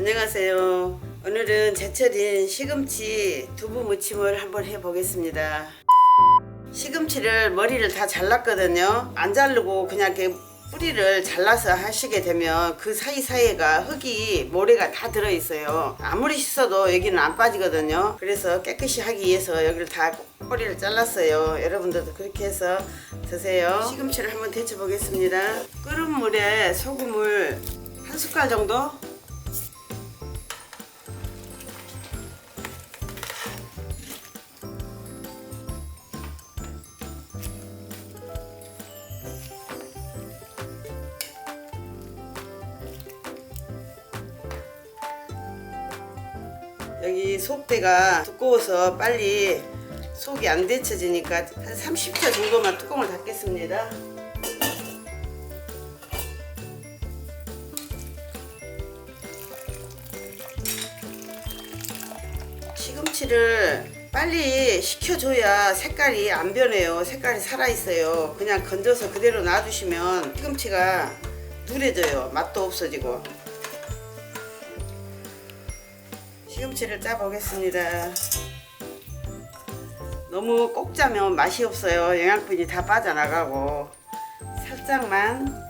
안녕하세요. 오늘은 제철인 시금치 두부 무침을 한번 해보겠습니다. 시금치를 머리를 다 잘랐거든요. 안 자르고 그냥 이렇게 뿌리를 잘라서 하시게 되면 그 사이사이가 흙이 모래가 다 들어있어요. 아무리 씻어도 여기는 안 빠지거든요. 그래서 깨끗이 하기 위해서 여기를 다 뿌리를 잘랐어요. 여러분들도 그렇게 해서 드세요. 시금치를 한번 데쳐 보겠습니다. 끓은 물에 소금을 한 숟갈 정도 여기 속대가 두꺼워서 빨리 속이 안 데쳐지니까 한 30초 정도만 뚜껑을 닫겠습니다. 시금치를 빨리 식혀줘야 색깔이 안 변해요. 색깔이 살아있어요. 그냥 건져서 그대로 놔두시면 시금치가 누래져요. 맛도 없어지고. 시금치를 짜 보겠습니다. 너무 꼭 짜면 맛이 없어요. 영양분이 다 빠져나가고 살짝만